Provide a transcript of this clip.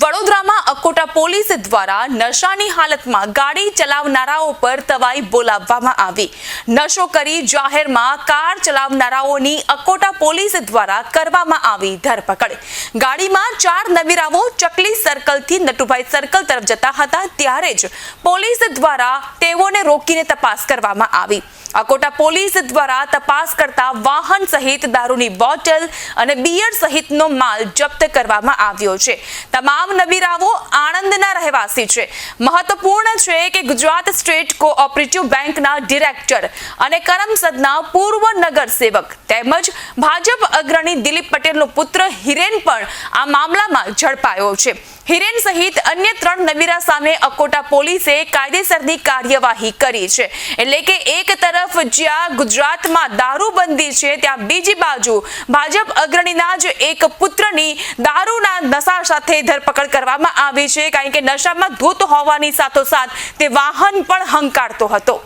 વડોદરામાં અકોટા પોલીસ દ્વારા નશાની હાલતમાં ગાડી ચલાવનારાઓ પર તવાઈ બોલાવવામાં આવી. નશો કરી જાહેરમાં કાર ચલાવનારાઓની અકોટા પોલીસ દ્વારા કરવામાં આવી ધરપકડ. ગાડીમાં ચાર નવીરાઓ ચકલી સર્કલથી નટુભાઈ સર્કલ તરફ જતા હતા, ત્યારે જ પોલીસ દ્વારા તેઓને રોકીને તપાસ કરવામાં આવી. અકોટા પોલીસ દ્વારા તપાસ કરતા વાહન સહિત દારૂની બોટલ અને બિયર સહિતનો માલ જપ્ત કરવામાં આવ્યો છે. તમામ નબીરાઓ આણંદના રહેવાસી છે. મહત્વપૂર્ણ છે કે ગુજરાત સ્ટેટ કોઓપરેટિવ બેંકના ડિરેક્ટર અને કરમસદના પૂર્વ નગરસેવક તેમજ ભાજપ અગ્રણી દિલીપ પટેલનો પુત્ર હિરેન પણ આ મામલામાં ઝડપાયો છે. હિરેન સહિત અન્ય ત્રણ નબીરા સામે અકોટા પોલીસે કાયદેસરની કાર્યવાહી કરી છે. એટલે કે એક તરફ જ્યાં ગુજરાતમાં દારૂબંધી છે, ત્યાં બીજી બાજુ ભાજપ અગ્રણીના જ એક પુત્રની દારૂના નશા સાથે ધરપકડ કરવામાં આવી છે. કારણ કે નશામાં ધૂત હોવાની સાથોસાથ તે વાહન પણ હંકારતો હતો.